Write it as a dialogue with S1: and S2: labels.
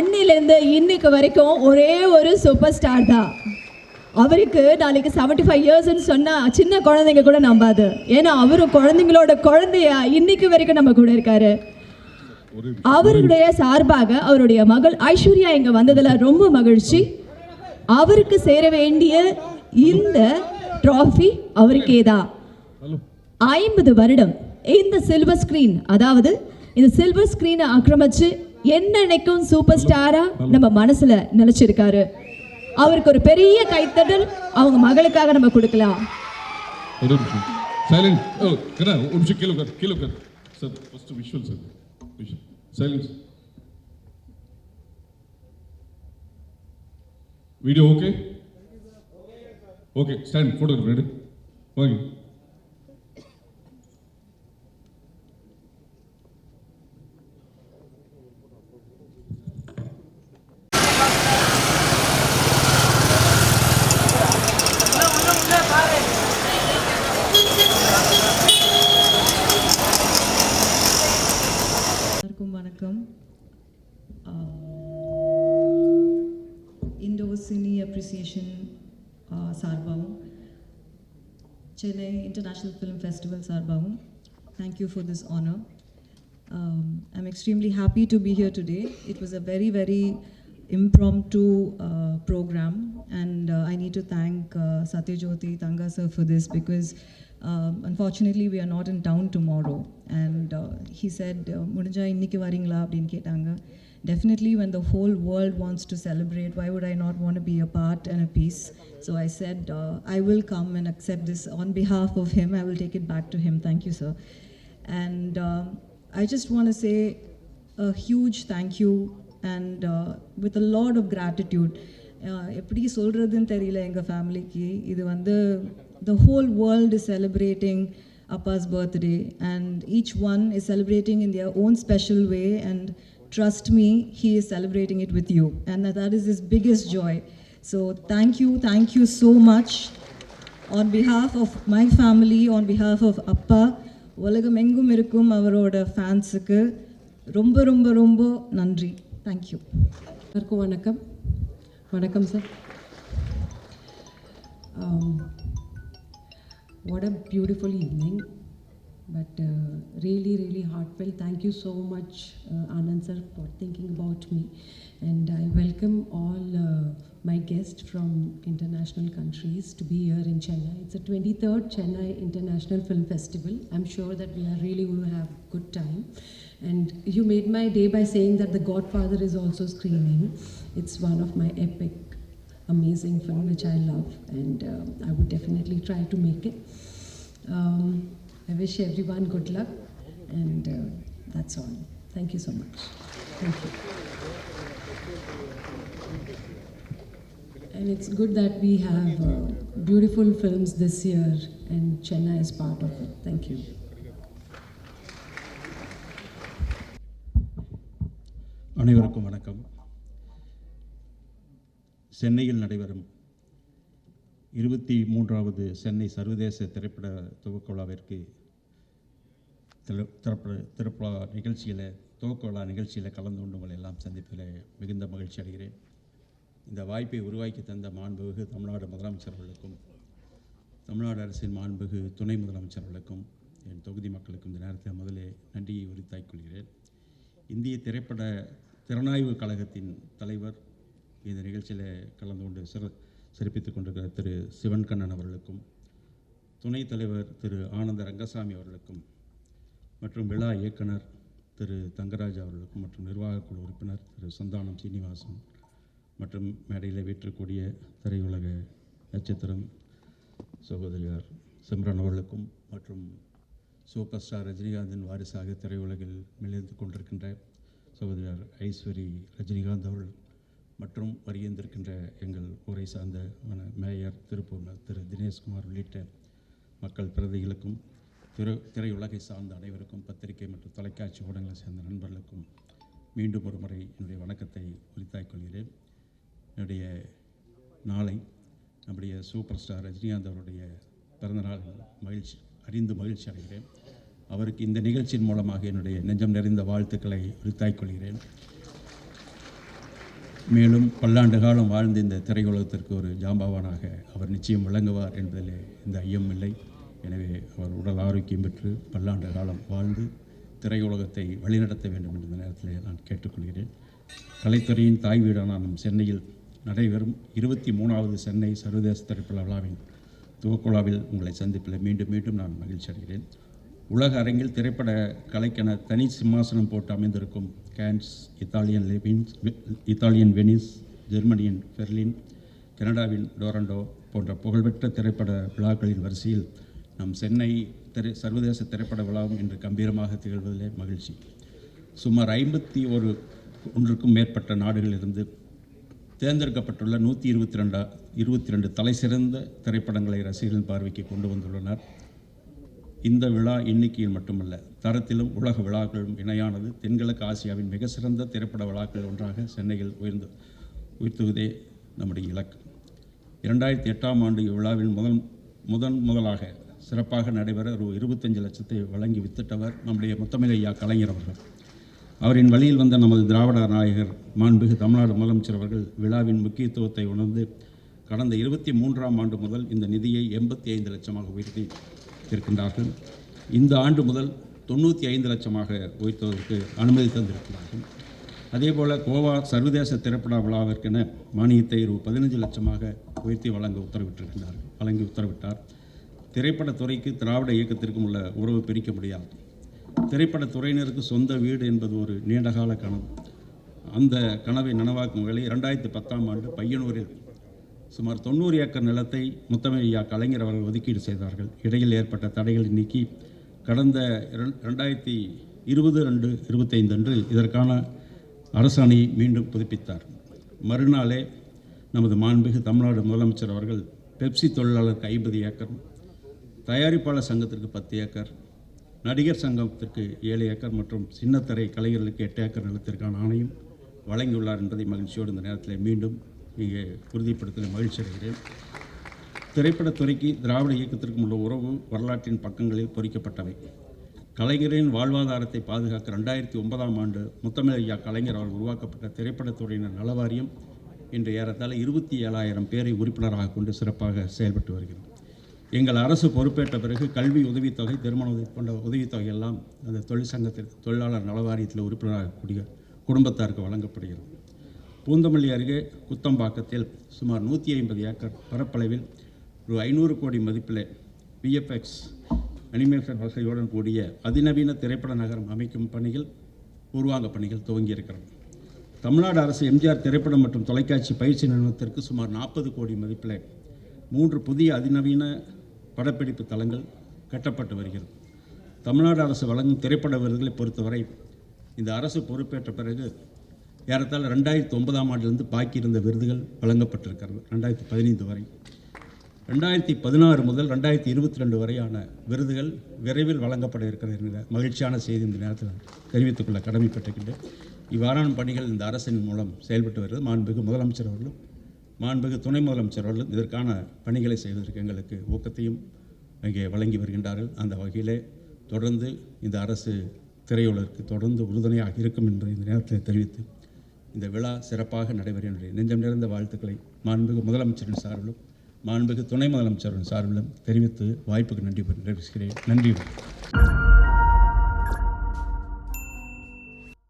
S1: அன்னிலேருந்து இன்னைக்கு வரைக்கும் ஒரே ஒரு சூப்பர் ஸ்டார் தான். அவருக்கு நாளைக்கு 75 ஃபைவ் இயர்ஸ்ன்னு சொன்னால் சின்ன குழந்தைங்க கூட நம்பாது. ஏன்னா அவரும் குழந்தைங்களோட குழந்தையா இன்னைக்கு வரைக்கும் நம்ம கூட இருக்காரு. அவருடைய சார்பாக அவருடைய மகள் ஐஸ்வர்யா இங்க வந்ததுல ரொம்ப மகிழ்ச்சி. அவருக்கு சேர வேண்டிய இந்த ட்ராஃபி அவருக்கே தான் ஐம்பது வருடம் இந்த சில்வர் ஸ்கிரீன் அதாவது இந்த சில்வர் ஸ்கிரீனை ஆக்கிரமிச்சு என்னன்னைக்கும் சூப்பர் ஸ்டாரா நம்ம மனசுல நினைச்சிருக்காரு. அவருக்கு ஒரு பெரிய கைத்தடல் அவங்க மகளுக்காக நம்ம கொடுக்கலாம்.
S2: ஓ sir video okay okay stand photo ready வாங்க Vanakkam. Indo
S3: Cine Appreciation uh, Sarbavu, Chennai International Film Festival Sarbavu. Thank you for this honor. Um, I'm extremely happy to be here today. It was a very, very impromptu uh, program, and uh, I need to thank uh, Satyajyoti Tanga sir for this because um, unfortunately we are not in town tomorrow, and uh, he said uh, முடிஞ்சா இன்னைக்கு வரீங்களா அப்படின்னு கேட்டாங்க definitely when the whole world wants to celebrate why would i not want to be a part and a piece so i said uh, i will come and accept this on behalf of him i will take it back to him thank you sir and um, i just want to say a huge thank you and uh, with a lot of gratitude Uh, எப்படி சொல்கிறதுன்னு தெரியல எங்கள் ஃபேமிலிக்கு இது வந்து the whole world is celebrating appa's birthday and each one is celebrating in their own special way and trust me he is celebrating it with you and that is his biggest joy so thank you thank you so much on behalf of my family on behalf of அப்பா உலகம் எங்கும் இருக்கும் அவரோட ஃபேன்ஸுக்கு ரொம்ப ரொம்ப ரொம்ப நன்றி தேங்க்யூ
S4: எல்லாருக்கும் வணக்கம் வணக்கம் sir what a beautiful evening. But uh, really really heartfelt. Thank you so much uh, anand sir for thinking about me. And i welcome all uh, my guests from international countries to be here in chennai. It's the 23rd chennai international film festival. I'm sure that we are really going to have good time. And you made my day by saying that the godfather is also screening it's one of my epic amazing film which I love, and uh, I would definitely try to make it. Um, I wish everyone good luck, and uh, that's all. Thank you so much. Thank you. And it's good that we have uh, beautiful films this year, and Chennai is part of it. Thank you.
S5: அனைவருக்கும் வணக்கம் சென்னையில் நடைபெறும் இருபத்தி மூன்றாவது சென்னை சர்வதேச திரைப்பட துவக்க விழாவிற்கு திரு- திறப்பா நிகழ்ச்சியில் துவக்க விழா நிகழ்ச்சியில் கலந்து கொண்டு உங்களை எல்லாம் சந்திப்பதில் மிகுந்த மகிழ்ச்சி அடைகிறேன். இந்த வாய்ப்பை உருவாக்கி தந்த மாண்புமிகு தமிழ்நாடு முதலமைச்சர் அவர்களுக்கும் தமிழ்நாடு அரசின் மாண்புமிகு துணை முதலமைச்சர் அவர்களுக்கும் என் தொகுதி மக்களுக்கும் இந்த நேரத்தில் முதலே நன்றியை உரித்தாய்க் கொள்கிறேன். இந்திய திரைப்பட திறனாய்வு கழகத்தின் தலைவர் இந்த நிகழ்ச்சியில் கலந்து கொண்டு சிற சிறப்பித்துக் கொண்டிருக்கிற திரு சிவன்கண்ணன் அவர்களுக்கும் துணைத் தலைவர் திரு ஆனந்த ரங்கசாமி அவர்களுக்கும் மற்றும் விழா இயக்குனர் திரு தங்கராஜ் அவர்களுக்கும் மற்றும் நிர்வாகக் குழு உறுப்பினர் திரு சந்தானம் சீனிவாசன் மற்றும் மேடையில் வீற்றக்கூடிய திரையுலக நட்சத்திரம் சகோதரியார் சிம்ரன் அவர்களுக்கும் மற்றும் சூப்பர் ஸ்டார் ரஜினிகாந்தின் வாரிசாக திரையுலகில் மிளிர்ந்து கொண்டிருக்கின்ற சகோதரியார் ஐஸ்வரி ரஜினிகாந்த் அவர்கள் மற்றும் வருகின்றிருக்கின்ற எங்கள் ஊரை சார்ந்த மேயர் திருப்பூர் திரு. தினேஷ்குமார் உள்ளிட்ட மக்கள் பிரதிகளுக்கும் திரு திரையுலகை சார்ந்த அனைவருக்கும் பத்திரிகை மற்றும் தொலைக்காட்சி ஊடகங்களை சேர்ந்த நண்பர்களுக்கும் மீண்டும் ஒரு முறை என்னுடைய வணக்கத்தை உரித்தாய் கொள்கிறேன். என்னுடைய நாளை நம்முடைய சூப்பர் ஸ்டார் ரஜினிகாந்த் அவருடைய பிறந்தநாள் மகிழ்ச்சி அறிந்து மகிழ்ச்சி அடைகிறேன். அவருக்கு இந்த நிகழ்ச்சியின் மூலமாக என்னுடைய நெஞ்சம் நிறைந்த வாழ்த்துக்களை உரித்தாக்கிக் கொள்கிறேன். மேலும் பல்லாண்டு காலம் வாழ்ந்த இந்த திரையுலகத்திற்கு ஒரு ஜாம்பவானாக அவர் நிச்சயம் விளங்குவார் என்பதில் இந்த ஐயம் இல்லை. எனவே அவர் உடல் ஆரோக்கியம் பெற்று பல்லாண்டு காலம் வாழ்ந்து திரையுலகத்தை வழிநடத்த வேண்டும் என்ற நேரத்தில் நான் கேட்டுக்கொள்கிறேன். கலைத்துறையின் தாய் வீடான நம் சென்னையில் நடைபெறும் இருபத்தி மூணாவது சென்னை சர்வதேச திரைப்பட விழாவின் துவக்குழாவில் உங்களை சந்திப்பில் மீண்டும் மீண்டும் நான் மகிழ்ச்சி அடைகிறேன் உலக அரங்கில் திரைப்பட கலைக்கென தனி சிம்மாசனம் போட்டு அமைந்திருக்கும் கேன்ஸ் இத்தாலியன் லெவின்ஸ் இத்தாலியன் வெனிஸ் ஜெர்மனியின் பெர்லின் கனடாவின் டோரண்டோ போன்ற புகழ்பெற்ற திரைப்பட விழாக்களின் வரிசையில் நம் சென்னை திரை சர்வதேச திரைப்பட விழாவும் இன்று கம்பீரமாக திகழ்வதிலே மகிழ்ச்சி. சுமார் ஐம்பத்தி ஒரு ஒன்றுக்கும் மேற்பட்ட நாடுகளிலிருந்து தேர்ந்தெடுக்கப்பட்டுள்ள நூற்றி இருபத்தி ரெண்டா இருபத்தி ரெண்டு தலைசிறந்த திரைப்படங்களை ரசிகர்களின் பார்வைக்கு கொண்டு வந்துள்ளனர். இந்த விழா எண்ணிக்கையில் மட்டுமல்ல தரத்திலும் உலக விழாக்களும் இணையானது தென்கிழக்கு ஆசியாவின் மிக சிறந்த திரைப்பட விழாக்கள் ஒன்றாக சென்னையில் உயர்ந்து உயர்த்துவதே நம்முடைய இலக்கு. இரண்டாயிரத்தி எட்டாம் ஆண்டு இவ்விழாவில் முதல் முதன் முதலாக சிறப்பாக நடைபெற ஒரு இருபத்தஞ்சு லட்சத்தை வழங்கி வித்திட்டவர் நம்முடைய முத்தமிழையா கலைஞர் அவர்கள். அவரின் வழியில் வந்த நமது திராவிட நாயகர் மாண்புமிகு தமிழ்நாடு முதலமைச்சர் அவர்கள் விழாவின் முக்கியத்துவத்தை உணர்ந்து கடந்த இருபத்தி மூன்றாம் ஆண்டு முதல் இந்த நிதியை எண்பத்தி ஐந்து லட்சமாக உயர்த்தி இருக்கின்றார்கள் இந்த ஆண்டு முதல் தொண்ணூற்றி ஐந்து லட்சமாக உயர்த்துவதற்கு அனுமதி தந்திருக்கிறார்கள். அதேபோல் கோவா சர்வதேச திரைப்பட விழாவிற்கென மானியத்தை ரூ பதினஞ்சு லட்சமாக உயர்த்தி வழங்க உத்தரவிட்டிருக்கிறார்கள் வழங்கி உத்தரவிட்டார். திரைப்படத் துறைக்கு திராவிட இயக்கத்திற்கும் உள்ள உறவு பிரிக்க முடியாது. திரைப்படத்துறையினருக்கு சொந்த வீடு என்பது ஒரு நீண்டகால கனவு. அந்த கனவை நனவாக்கும் வகையில் இரண்டாயிரத்தி பத்தாம் ஆண்டு பையனூரில் சுமார் தொண்ணூறு ஏக்கர் நிலத்தை முத்தமையா கலைஞர் அவர்கள் ஒதுக்கீடு செய்தார்கள். இடையில் ஏற்பட்ட தடைகளை நீக்கி கடந்த ரெண்டாயிரத்தி இருபது ரெண்டு இருபத்தைந்து அன்று இதற்கான அரசாணையை மீண்டும் புதுப்பித்தார். மறுநாளே நமது மாண்புமிகு தமிழ்நாடு முதலமைச்சர் அவர்கள் பெப்சி தொழிலாளருக்கு ஐம்பது ஏக்கர் தயாரிப்பாளர் சங்கத்திற்கு பத்து ஏக்கர் நடிகர் சங்கத்திற்கு ஏழு ஏக்கர் மற்றும் சின்னத்தரை கலைஞர்களுக்கு எட்டு ஏக்கர் நிலத்திற்கான ஆணையம் வழங்கியுள்ளார் என்பதை மகிழ்ச்சியோடு இந்த நேரத்தில் மீண்டும் இங்கே உறுதிப்படுத்த மகிழ்ச்சி அடைகிறேன். திரைப்படத் துறைக்கு திராவிட இயக்கத்திற்கும் உள்ள உறவு வரலாற்றின் பக்கங்களில் பொறிக்கப்பட்டவை. கலைஞரின் வாழ்வாதாரத்தை பாதுகாக்க ரெண்டாயிரத்தி ஒன்பதாம் ஆண்டு முத்தமிழையா கலைஞர் அவர் உருவாக்கப்பட்ட திரைப்படத் துறையினர் நலவாரியம் இன்று ஏறத்தாழ இருபத்தி ஏழாயிரம் பேரை உறுப்பினராக கொண்டு சிறப்பாக செயல்பட்டு வருகிறது. எங்கள் அரசு பொறுப்பேற்ற பிறகு கல்வி உதவித்தொகை திருமண உதவி போன்ற உதவித்தொகை எல்லாம் அந்த தொழிற்சங்கத்திற்கு தொழிலாளர் நலவாரியத்தில் உறுப்பினராக கூடிய குடும்பத்தாருக்கு வழங்கப்படுகிறது. பூந்தமல்லி அருகே குத்தம்பாக்கத்தில் சுமார் நூற்றி ஐம்பது ஏக்கர் பரப்பளவில் ஒரு ஐநூறு கோடி மதிப்பில் விஎஃப்எக்ஸ் அனிமேஷன் வசதியுடன் கூடிய அதிநவீன திரைப்பட நகரம் அமைக்கும் பணிகள் பூர்வாங்க பணிகள் துவங்கியிருக்கிறது. தமிழ்நாடு அரசு எம்ஜிஆர் திரைப்படம் மற்றும் தொலைக்காட்சி பயிற்சி நிறுவனத்திற்கு சுமார் நாற்பது கோடி மதிப்பில் மூன்று புதிய அதிநவீன படப்பிடிப்பு தளங்கள் கட்டப்பட்டு வருகிறது. தமிழ்நாடு அரசு வழங்கும் திரைப்பட விருதுகளை பொறுத்தவரை இந்த அரசு பொறுப்பேற்ற பிறகு ஏறத்தாழ ரெண்டாயிரத்தி ஒன்பதாம் ஆண்டிலிருந்து பாக்கியிருந்த விருதுகள் வழங்கப்பட்டிருக்கிறது. ரெண்டாயிரத்தி பதினைந்து வரை. ரெண்டாயிரத்தி பதினாறு முதல் ரெண்டாயிரத்தி இருபத்தி ரெண்டு வரையான விருதுகள் விரைவில் வழங்கப்பட இருக்கிறது என்கிற மகிழ்ச்சியான செய்தி இந்த நேரத்தில் தெரிவித்துக் கொள்ள கடமைப்பட்டிருக்கின்றேன். இவ்வாறான பணிகள் இந்த அரசின் மூலம் செயல்பட்டு வருகிறது. மாண்புமிகு முதலமைச்சர் அவர்களும் மாண்புமிகு துணை முதலமைச்சர் அவர்களும் இதற்கான பணிகளை செய்வதற்கு எங்களுக்கு ஊக்கத்தையும் இங்கே வழங்கி வருகின்றார்கள். அந்த வகையிலே தொடர்ந்து இந்த அரசு திரையுலகிற்கு தொடர்ந்து உறுதுணையாக இருக்கும் என்பதை இந்த நேரத்தில் தெரிவித்து இந்த விழா சிறப்பாக நடைபெற என்னுடைய நெஞ்சம் நிறைந்த வாழ்த்துக்களை மாண்புமிகு முதலமைச்சரின் சார்பிலும் மாண்புமிகு துணை முதலமைச்சரின் சார்பிலும் தெரிவித்து வாய்ப்புக்கு நன்றி தெரிவிக்கிறேன் நன்றி வணக்கம்.